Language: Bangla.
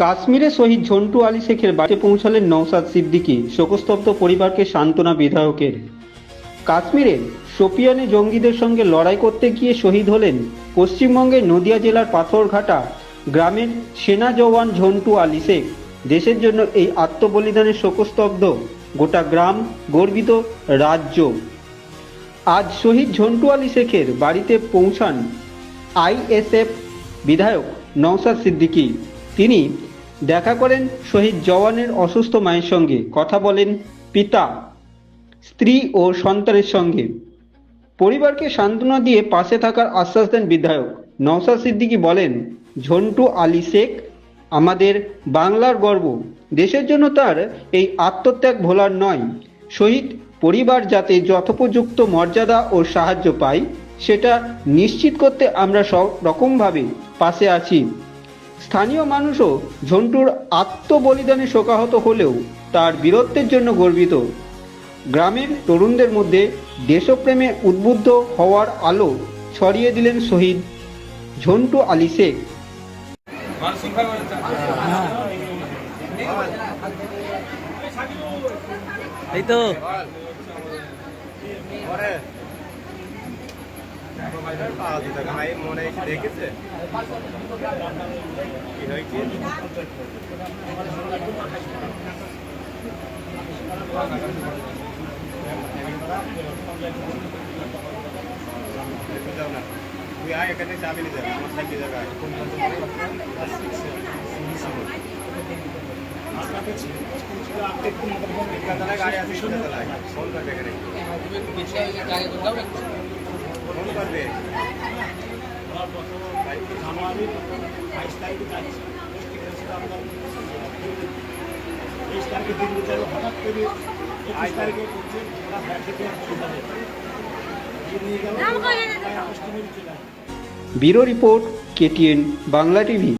কাশ্মীরে শহীদ ঝন্টু আলী শেখের বাড়িতে পৌঁছালেন নওসাদ সিদ্দিকী, শোকস্তব্ধ পরিবারকে সান্ত্বনা বিধায়কের। কাশ্মীরে শোপিয়ানে জঙ্গিদের সঙ্গে লড়াই করতে গিয়ে শহীদ হলেন পশ্চিমবঙ্গের নদিয়া জেলার পাথরঘাটা গ্রামের সেনা জওয়ান ঝন্টু আলী শেখ। দেশের জন্য এই আত্মবলিদানের শোকস্তব্ধ গোটা গ্রাম গর্বিত রাজ্য। আজ শহীদ ঝন্টু আলী শেখের বাড়িতে পৌঁছান আইএসএফ বিধায়ক নওসাদ সিদ্দিকী। তিনি দেখা করেন শহীদ জওয়ানের অসুস্থ মায়ের সঙ্গে। কথা বলেন পিতা, স্ত্রী ও সন্তানের সঙ্গে। পরিবারকে সান্ত্বনা দিয়ে পাশে থাকার আশ্বাস দেন বিধায়ক। নওসাদ সিদ্দিকী বলেন, ঝন্টু আলী শেখ আমাদের বাংলার গর্ব। দেশের জন্য তার এই আত্মত্যাগ ভোলার নয়। শহীদ পরিবার যাতে যথোপযুক্ত মর্যাদা ও সাহায্য পায়, সেটা নিশ্চিত করতে আমরা সব রকমভাবে পাশে আছি। স্থানীয় মানুষও ঝন্টুর আত্মবলিদানে শোকাহত হলেও তার বীরত্বের জন্য গর্বিত। গ্রামের তরুণদের মধ্যে দেশপ্রেমে উদ্বুদ্ধ হওয়ার আলো ছড়িয়ে দিলেন শহীদ ঝন্টু আলী শেখ। এই তো। মনে এসে দেখেছে? কি হয়েছে যাও না। তুই আয় এখানে চাবি নিয়ে যাবে আমার সাইকেল জায়গায় ঠিকাদারে গাড়ি আছে ঠিকাদারে ফোন করবে এখানে তেইশ তারিখে দিন বিচার হঠাৎ করে তারিখে করছে রিপোর্ট কেটিএন বাংলা টিভি।